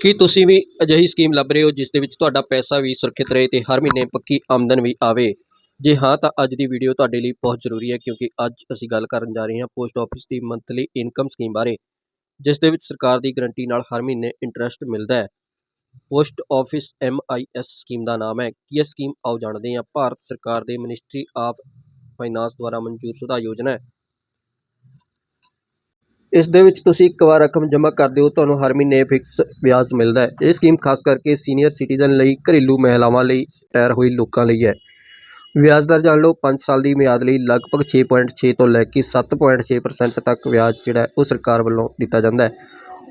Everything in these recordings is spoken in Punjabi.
ਕੀ ਤੁਸੀਂ ਵੀ ਅਜਿਹੀ ਸਕੀਮ ਲੱਭ ਰਹੇ ਹੋ ਜਿਸ ਦੇ ਵਿੱਚ ਤੁਹਾਡਾ ਪੈਸਾ ਵੀ ਸੁਰੱਖਿਅਤ ਰਹੇ ਤੇ ਹਰ ਮਹੀਨੇ ਪੱਕੀ ਆਮਦਨ ਵੀ ਆਵੇ? ਜੇ ਹਾਂ, ਤਾਂ ਅੱਜ ਦੀ ਵੀਡੀਓ ਤੁਹਾਡੇ ਲਈ ਬਹੁਤ ਜ਼ਰੂਰੀ ਹੈ ਕਿਉਂਕਿ ਅੱਜ ਅਸੀਂ ਗੱਲ ਕਰਨ ਜਾ ਰਹੇ ਹਾਂ ਪੋਸਟ ਆਫਿਸ ਦੀ ਮੰਥਲੀ ਇਨਕਮ ਸਕੀਮ ਬਾਰੇ, ਜਿਸ ਦੇ ਵਿੱਚ ਸਰਕਾਰ ਦੀ ਗਰੰਟੀ ਨਾਲ ਹਰ ਮਹੀਨੇ ਇੰਟਰਸਟ ਮਿਲਦਾ ਹੈ। ਪੋਸਟ ਆਫਿਸ ਐਸ ਸਕੀਮ ਦਾ ਨਾਮ ਹੈ। ਕੀ ਇਹ ਸਕੀਮ ਆਓ ਜਾਣਦੇ ਹਾਂ। ਭਾਰਤ ਸਰਕਾਰ ਦੇ ਮਿਨਿਸਟਰੀ ਆਫ ਫਾਈਨਾਂਸ ਦੁਆਰਾ ਮਨਜੂਰ ਸ਼ੁਦਾ ਯੋਜਨਾ ਹੈ। ਇਸ ਦੇ ਵਿੱਚ ਤੁਸੀਂ ਇੱਕ ਵਾਰ ਰਕਮ ਜਮ੍ਹਾਂ ਕਰਦੇ ਹੋ ਤੁਹਾਨੂੰ ਹਰ ਮਹੀਨੇ ਫਿਕਸ ਵਿਆਜ ਮਿਲਦਾ ਹੈ। ਇਹ ਸਕੀਮ ਖਾਸ ਕਰਕੇ ਸੀਨੀਅਰ ਸਿਟੀਜ਼ਨ ਲਈ, ਘਰੇਲੂ ਮਹਿਲਾਵਾਂ ਲਈ ਰਿਟਾਇਰ ਹੋਈ ਲੋਕਾਂ ਲਈ ਹੈ। ਵਿਆਜ ਦਰ ਜਾਣ ਲਓ 5 ਸਾਲ ਦੀ ਮਿਆਦ ਲਈ ਲਗਭਗ 6.6 ਤੋਂ ਲੈ ਕੇ 7.6% ਤੱਕ ਵਿਆਜ ਜਿਹੜਾ ਉਹ ਸਰਕਾਰ ਵੱਲੋਂ ਦਿੱਤਾ ਜਾਂਦਾ ਹੈ।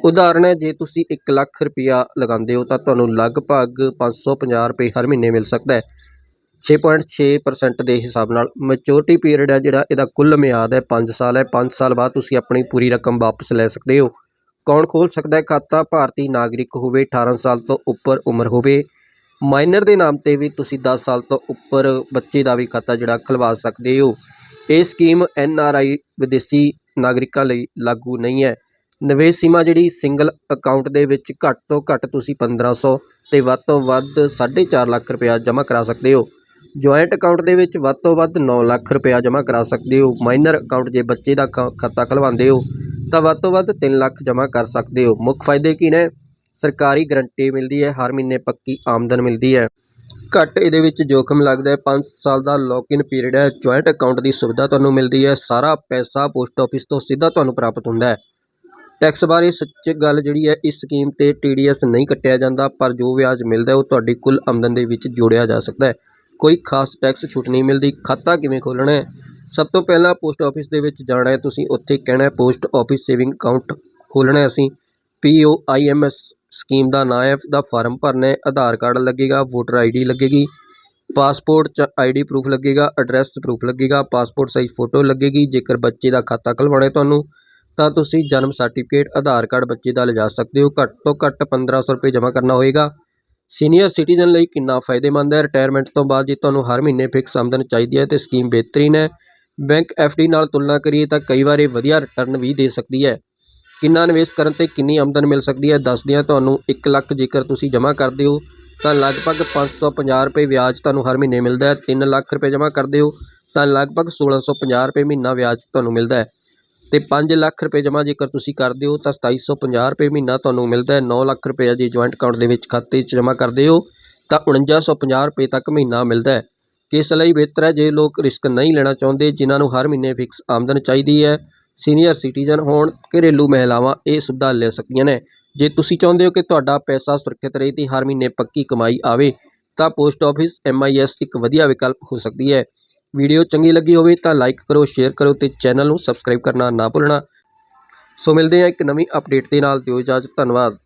ਉਦਾਹਰਨ ਹੈ, ਜੇ ਤੁਸੀਂ 1 ਲੱਖ ਰੁਪਇਆ ਲਗਾਉਂਦੇ ਹੋ, ਤਾਂ ਤੁਹਾਨੂੰ ਲਗਭਗ 550 ਰੁਪਏ ਹਰ ਮਹੀਨੇ ਮਿਲ ਸਕਦਾ ਹੈ। 6.6% ਦੇ ਹਿਸਾਬ ਨਾਲ ਮੈਚੁਰਿਟੀ ਪੀਰੀਅਡ ਹੈ ਜਿਹੜਾ, ਇਹਦਾ ਕੁੱਲ ਮਿਆਦ ਹੈ 5 ਸਾਲ ਹੈ। 5 ਸਾਲ ਬਾਅਦ ਤੁਸੀਂ ਆਪਣੀ ਪੂਰੀ ਰਕਮ ਵਾਪਸ ਲੈ ਸਕਦੇ ਹੋ। ਕੌਣ ਖੋਲ ਸਕਦਾ ਹੈ? ਖਾਤਾ ਭਾਰਤੀ ਨਾਗਰਿਕ ਹੋਵੇ 18 ਸਾਲ ਤੋਂ ਉੱਪਰ ਉਮਰ ਹੋਵੇ। ਮਾਈਨਰ ਦੇ ਨਾਮ ਤੇ ਵੀ ਤੁਸੀਂ 10 ਸਾਲ ਤੋਂ ਉੱਪਰ ਬੱਚੇ ਦਾ ਵੀ ਖਾਤਾ ਜਿਹੜਾ ਖੁਲਵਾ ਸਕਦੇ ਹੋ। ਇਹ ਸਕੀਮ ਐਨ ਆਰ ਆਈ ਵਿਦੇਸ਼ੀ ਨਾਗਰਿਕਾਂ ਲਈ ਲਾਗੂ ਨਹੀਂ ਹੈ। ਨਿਵੇਸ਼ ਸੀਮਾ ਜਿਹੜੀ ਸਿੰਗਲ ਅਕਾਊਂਟ ਦੇ ਵਿੱਚ ਘੱਟ ਤੋਂ ਘੱਟ ਤੁਸੀਂ 1500 ਤੇ ਵੱਧ ਤੋਂ ਵੱਧ 4.5 ਲੱਖ ਰੁਪਇਆ ਜਮ੍ਹਾਂ ਕਰਾ ਸਕਦੇ ਹੋ। ਜੁਆਇੰਟ ਅਕਾਊਂਟ ਦੇ ਵਿੱਚ ਵੱਧ ਤੋਂ ਵੱਧ 9 ਲੱਖ ਰੁਪਇਆ ਜਮ੍ਹਾਂ ਕਰਾ ਸਕਦੇ ਹੋ। ਮਾਈਨਰ ਅਕਾਊਂਟ ਜੇ ਬੱਚੇ ਦਾ ਖਾ- ਖਾਤਾ ਖਲਵਾਉਂਦੇ ਹੋ, ਤਾਂ ਵੱਧ ਤੋਂ ਵੱਧ 3 ਲੱਖ ਜਮ੍ਹਾਂ ਕਰ ਸਕਦੇ ਹੋ। ਮੁੱਖ ਫਾਇਦੇ ਕੀ ਨੇ? ਸਰਕਾਰੀ ਗਰੰਟੀ ਮਿਲਦੀ ਹੈ, ਹਰ ਮਹੀਨੇ ਪੱਕੀ ਆਮਦਨ ਮਿਲਦੀ ਹੈ। ਘੱਟ ਇਹਦੇ ਵਿੱਚ ਜੋਖਮ ਲੱਗਦਾ ਹੈ। 5 ਸਾਲ ਦਾ ਲੌਕਇਨ ਪੀਰੀਅਡ ਹੈ। ਜੁਆਇੰਟ ਅਕਾਊਂਟ ਦੀ ਸੁਵਿਧਾ ਤੁਹਾਨੂੰ ਮਿਲਦੀ ਹੈ। ਸਾਰਾ ਪੈਸਾ ਪੋਸਟ ਆਫਿਸ ਤੋਂ ਸਿੱਧਾ ਤੁਹਾਨੂੰ ਪ੍ਰਾਪਤ ਹੁੰਦਾ ਹੈ। ਟੈਕਸ ਬਾਰੇ ਸੱਚ ਗੱਲ ਜਿਹੜੀ ਹੈ, ਇਸ ਸਕੀਮ ਤੇ TDS ਨਹੀਂ ਕੱਟਿਆ ਜਾਂਦਾ, ਪਰ ਜੋ ਵਿਆਜ ਮਿਲਦਾ ਉਹ ਤੁਹਾਡੀ ਕੁੱਲ ਆਮਦਨ ਦੇ ਵਿੱਚ ਜੋੜਿਆ ਜਾ ਸਕਦਾ ਹੈ। ਕੋਈ ਖਾਸ ਟੈਕਸ ਛੂਟ ਨਹੀਂ ਮਿਲਦੀ। ਖਾਤਾ ਕਿਵੇਂ ਖੋਲ੍ਹਣਾ ਹੈ? ਸਭ ਤੋਂ ਪਹਿਲਾਂ ਪੋਸਟ ਆਫਿਸ ਦੇ ਵਿੱਚ ਜਾਣਾ ਹੈ। ਤੁਸੀਂ ਉੱਥੇ ਕਹਿਣਾ ਪੋਸਟ ਆਫਿਸ ਸੇਵਿੰਗ ਅਕਾਊਂਟ ਖੋਲ੍ਹਣਾ ਹੈ ਅਸੀਂ। P O I M S scheme ਦਾ ਨਾਂ ਹੈ, ਦਾ ਫਾਰਮ ਭਰਨਾ ਹੈ। ਆਧਾਰ ਕਾਰਡ ਲੱਗੇਗਾ, ਵੋਟਰ ਆਈਡੀ ਲੱਗੇਗੀ, ਪਾਸਪੋਰਟ ਚ ਆਈਡੀ ਪ੍ਰੂਫ ਲੱਗੇਗਾ, ਐਡਰੈਸ ਪ੍ਰੂਫ ਲੱਗੇਗਾ, ਪਾਸਪੋਰਟ ਸਾਈਜ਼ ਫੋਟੋ ਲੱਗੇਗੀ। ਜੇਕਰ ਬੱਚੇ ਦਾ ਖਾਤਾ ਖੁਲਵਾਉਣਾ ਹੈ ਤੁਹਾਨੂੰ, ਤਾਂ ਤੁਸੀਂ ਜਨਮ ਸਰਟੀਫਿਕੇਟ, ਆਧਾਰ ਕਾਰਡ ਬੱਚੇ ਦਾ ਲਿਜਾ ਸਕਦੇ ਹੋ। ਘੱਟ ਤੋਂ ਘੱਟ 1500 ਰੁਪਏ ਜਮ੍ਹਾਂ ਕਰਨਾ ਹੋਏਗਾ। ਸੀਨੀਅਰ ਸਿਟੀਜ਼ਨ ਲਈ ਕਿੰਨਾ ਫਾਇਦੇਮੰਦ ਹੈ? ਰਿਟਾਇਰਮੈਂਟ ਤੋਂ ਬਾਅਦ ਜੇ ਤੁਹਾਨੂੰ ਹਰ ਮਹੀਨੇ ਫਿਕਸ ਆਮਦਨ ਚਾਹੀਦੀ ਹੈ ਤੇ ਸਕੀਮ ਬਿਹਤਰੀਨ ਹੈ। ਬੈਂਕ ਡੀ ਨਾਲ ਤੁਲਨਾ ਕਰੀਏ ਤਾਂ ਕਈ ਵਾਰ ਇਹ ਵਧੀਆ ਰਿਟਰਨ ਵੀ ਦੇ ਸਕਦੀ ਹੈ। ਕਿੰਨਾ ਨਿਵੇਸ਼ ਕਰਨ ਤੇ ਕਿੰਨੀ ਆਮਦਨ ਮਿਲ ਸਕਦੀ ਹੈ? ਦੱਸਦੇ ਹਾਂ ਤੁਹਾਨੂੰ 1 ਲੱਖ ਜੇਕਰ ਤੁਸੀਂ ਜਮ੍ਹਾਂ ਕਰਦੇ ਹੋ, ਤਾਂ ਲਗਭਗ 550 ਰੁਪਏ ਵਿਆਜ ਤੁਹਾਨੂੰ ਹਰ ਮਹੀਨੇ ਮਿਲਦਾ ਹੈ। 3 ਲੱਖ ਰੁਪਏ ਜਮ੍ਹਾਂ ਕਰਦੇ ਹੋ, ਤਾਂ ਲਗਭਗ 1650 ਰੁਪਏ ਮਹੀਨਾ ਵਿਆਜ ਤੁਹਾਨੂੰ ਮਿਲਦਾ ਹੈ। ਤੇ 5 ਲੱਖ ਰੁਪਏ ਜਮ੍ਹਾਂ ਜੇਕਰ ਤੁਸੀਂ ਕਰਦੇ ਹੋ ਤਾਂ 2750 ਰੁਪਏ ਮਹੀਨਾ ਤੁਹਾਨੂੰ ਮਿਲਦਾ ਹੈ। 9 ਲੱਖ ਰੁਪਏ ਜੇ ਜੁਆਇੰਟ ਅਕਾਊਂਟ ਦੇ ਵਿੱਚ ਖਾਤੇ 'ਚ ਜਮ੍ਹਾਂ ਕਰਦੇ ਹੋ ਤਾਂ 4950 ਰੁਪਏ ਤੱਕ ਮਹੀਨਾ ਮਿਲਦਾ ਹੈ। ਇਸ ਲਈ ਬਿਹਤਰ ਹੈ ਜੇ ਲੋਕ ਰਿਸਕ ਨਹੀਂ ਲੈਣਾ ਚਾਹੁੰਦੇ, ਜਿਨ੍ਹਾਂ ਨੂੰ ਹਰ ਮਹੀਨੇ ਫਿਕਸ ਆਮਦਨ ਚਾਹੀਦੀ ਹੈ। ਸੀਨੀਅਰ ਸਿਟੀਜ਼ਨ ਹੋਣ, ਘਰੇਲੂ ਮਹਿਲਾਵਾਂ ਇਹ ਸੁਵਿਧਾ ਲੈ ਸਕਦੀਆਂ ਨੇ। ਜੇ ਤੁਸੀਂ ਚਾਹੁੰਦੇ ਹੋ ਕਿ ਤੁਹਾਡਾ ਪੈਸਾ ਸੁਰੱਖਿਅਤ ਰਹੇ ਤੇ ਹਰ ਮਹੀਨੇ ਪੱਕੀ ਕਮਾਈ ਆਵੇ, ਤਾਂ ਪੋਸਟ ਆਫਿਸ ਐਸ ਇੱਕ ਵਧੀਆ ਵਿਕਲਪ ਹੋ ਸਕਦੀ ਹੈ। ਵੀਡੀਓ ਚੰਗੀ ਲੱਗੀ ਹੋਵੇ ਤਾਂ ਲਾਈਕ ਕਰੋ ਸ਼ੇਅਰ ਕਰੋ ਤੇ ਚੈਨਲ ਨੂੰ ਸਬਸਕ੍ਰਾਈਬ ਕਰਨਾ ਨਾ ਭੁੱਲਣਾ। ਸੋ ਮਿਲਦੇ ਹਾਂ ਇੱਕ ਨਵੀਂ ਅਪਡੇਟ ਦੇ ਨਾਲ ਦਿਓ ਇਜਾਜ਼ਤ, ਧੰਨਵਾਦ।